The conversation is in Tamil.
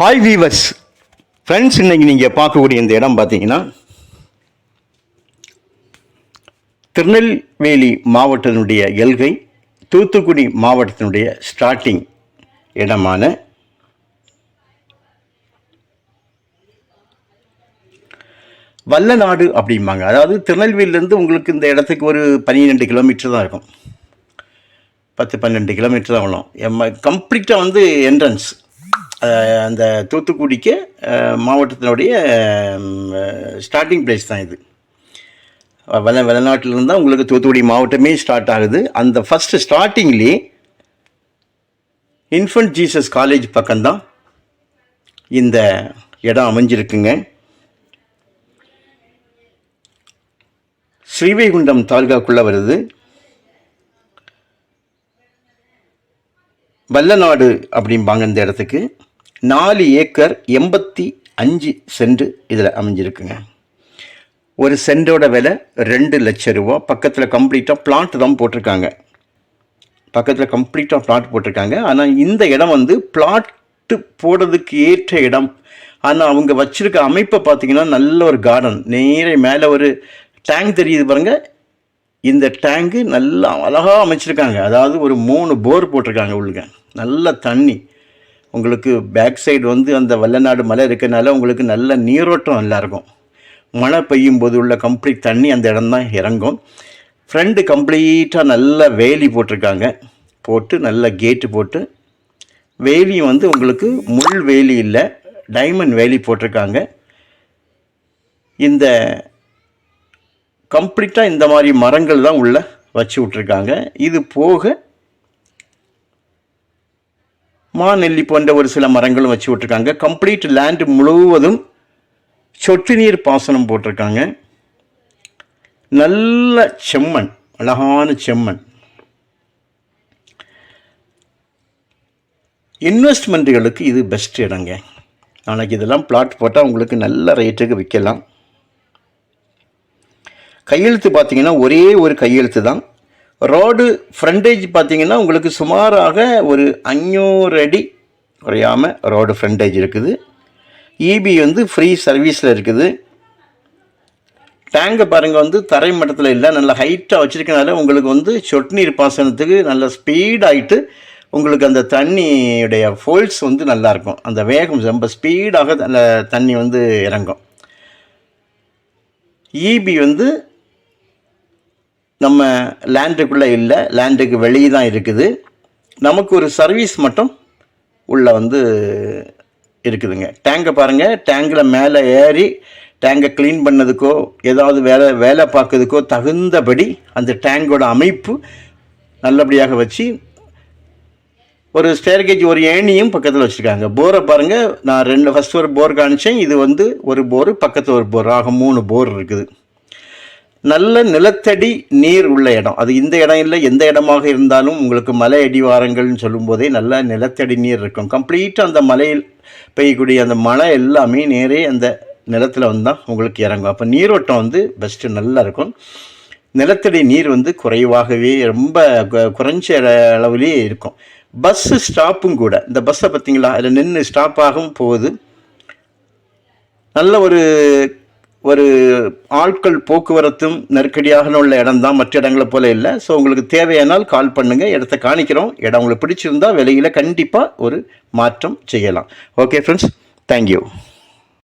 ஹாய் வீவர்ஸ் ஃப்ரெண்ட்ஸ் இன்னைக்கு நீங்கள் பார்க்கக்கூடிய இந்த இடம் பார்த்தீங்கன்னா திருநெல்வேலி மாவட்டத்தினுடைய எல்கை தூத்துக்குடி மாவட்டத்தினுடைய ஸ்டார்டிங் இடமான வல்லநாடு அப்படிம்பாங்க. அதாவது திருநெல்வேலியிலேருந்து உங்களுக்கு இந்த இடத்துக்கு ஒரு பன்னிரெண்டு கிலோமீட்டர் தான் இருக்கும். பத்து பன்னெண்டு கிலோமீட்டர் தான் வரும் எம்ம கம்ப்ளீட்டாக வந்து என்ட்ரன்ஸ் அந்த தூத்துக்குடிக்கு மாவட்டத்தினுடைய ஸ்டார்டிங் பிளேஸ் தான் இது. வெள வெளிநாட்டிலிருந்து தான் உங்களுக்கு தூத்துக்குடி மாவட்டமே ஸ்டார்ட் ஆகுது. அந்த ஃபஸ்ட்டு ஸ்டார்டிங்லேயே இன்ஃபன்ட் ஜீசஸ் காலேஜ் பக்கம்தான் இந்த இடம் அமைஞ்சிருக்குங்க. ஸ்ரீவைகுண்டம் தாலுகாக்குள்ளே வருது. வல்லநாடு அப்படிம்பாங்க இந்த இடத்துக்கு. நாலு ஏக்கர் எண்பத்தி அஞ்சு சென்ட் இதில் அமைஞ்சிருக்குங்க. ஒரு சென்டோட விலை ரெண்டு லட்சம் ரூபா. பக்கத்தில் கம்ப்ளீட்டாக பிளாட் தான் போட்டிருக்காங்க. பக்கத்தில் கம்ப்ளீட்டாக பிளாட் போட்டிருக்காங்க. ஆனால் இந்த இடம் வந்து பிளாட்டு போடுறதுக்கு ஏற்ற இடம். ஆனால் அவங்க வச்சுருக்க அமைப்பை பார்த்தீங்கன்னா நல்ல ஒரு கார்டன் நேரே மேலே ஒரு டேங்க் தெரியுது பாருங்கள் இந்த டேங்கு நல்லா அழகாக அமைச்சிருக்காங்க. அதாவது ஒரு மூணு போர் போட்டிருக்காங்க உள்ளுங்க. நல்ல தண்ணி. உங்களுக்கு பேக் சைடு வந்து அந்த வல்லநாடு மலை இருக்கிறனால உங்களுக்கு நல்ல நீரோட்டம் நல்லா இருக்கும் மழை பெய்யும் போது உள்ள கம்ப்ளீட் தண்ணி அந்த இடம் தான் இறங்கும் ஃப்ரண்ட்டு கம்ப்ளீட்டாக நல்ல வேலி போட்டிருக்காங்க. போட்டு நல்ல கேட்டு போட்டு வேலியும் வந்து உங்களுக்கு முள் வேலி இல்லை டைமண்ட் வேலி போட்டிருக்காங்க. இந்த கம்ப்ளீட்டாக இந்த மாதிரி மரங்கள் தான் உள்ள வச்சு விட்ருக்காங்க இது போக மாநெல்லி போன்ற ஒரு சில மரங்களும் வச்சு விட்ருக்காங்க கம்ப்ளீட் லேண்டு முழுவதும் சொட்டு நீர் பாசனம் போட்டிருக்காங்க. நல்ல செம்மண் அழகான செம்மண். இன்வெஸ்ட்மெண்ட்டுகளுக்கு இது பெஸ்ட் இடங்க. நாளைக்கு இதெல்லாம் பிளாட் போட்டால் உங்களுக்கு நல்ல ரேட்டுக்கு விற்கலாம். கையெழுத்து பார்த்தீங்கன்னா ஒரே ஒரு கையெழுத்து தான் ரோடு ஃப்ரண்டேஜ் பார்த்தீங்கன்னா உங்களுக்கு சுமாராக ஒரு அஞ்சூறு அடி குறையாமல் ரோடு ஃப்ரண்டேஜ் இருக்குது. இபி வந்து ஃப்ரீ சர்வீஸில் இருக்குது. டேங்கை பாருங்கள் வந்து தரை மட்டத்தில் இல்லை நல்ல ஹைட்டாக வச்சுருக்கனால உங்களுக்கு வந்து சொட்டு நீர் பாசனத்துக்கு நல்ல ஸ்பீடாகிட்டு உங்களுக்கு அந்த தண்ணியுடைய ஃபோல்ஸ் வந்து நல்லாயிருக்கும் அந்த வேகம் ரொம்ப ஸ்பீடாக அந்த தண்ணி வந்து இறங்கும். இபி வந்து நம்ம லேண்டுக்குள்ளே இல்லை லேண்டுக்கு வெளியே தான் இருக்குது. நமக்கு ஒரு சர்வீஸ் மட்டும் உள்ளே வந்து இருக்குதுங்க. டேங்கை பாருங்கள் டேங்கில் மேலே ஏறி டேங்கை க்ளீன் பண்ணதுக்கோ ஏதாவது வேலை வேலை பார்க்கறதுக்கோ தகுந்தபடி அந்த டேங்கோட அமைப்பு நல்லபடியாக வச்சு ஒரு ஸ்டேர்கேஜ் ஒரு ஏணியும் பக்கத்தில் வச்சுருக்காங்க. போரை பாருங்கள் நான் ரெண்டு ஃபஸ்ட் ஒரு போர் காமிச்சேன் இது வந்து ஒரு போர் பக்கத்தில் ஒரு போர் ஆக மூணு போர் இருக்குது. நல்ல நிலத்தடி நீர் உள்ள இடம். அது இந்த இடம் இல்லை எந்த இடமாக இருந்தாலும் உங்களுக்கு மலை அடிவாரங்கள்னு சொல்லும்போதே நல்ல நிலத்தடி நீர் இருக்கும். கம்ப்ளீட்டாக அந்த மலையில் பெய்யக்கூடிய அந்த மழை எல்லாமே நேரே அந்த நிலத்தில் வந்து தான் உங்களுக்கு இறங்கும். அப்போ நீரோட்டம் வந்து பெஸ்ட்டு நல்லா இருக்கும். நிலத்தடி நீர் வந்து குறைவாகவே ரொம்ப குறைஞ்ச அளவுலேயே இருக்கும். பஸ்ஸு ஸ்டாப்பும் கூட. இந்த பஸ்ஸை பார்த்தீங்களா? அதில் நின்று ஸ்டாப் ஆகும் போகுது நல்ல ஒரு ஒரு ஆட்கள் போக்குவரத்தும் நெருக்கடியாக உள்ள இடம் தான் மற்ற இடங்களை போல இல்லை. ஸோ உங்களுக்கு தேவையானால் கால் பண்ணுங்கள் இடத்த காணிக்கிறோம். இடம் உங்களுக்கு பிடிச்சிருந்தா விலையில் கண்டிப்பாக ஒரு மாற்றம் செய்யலாம். Okay friends thank you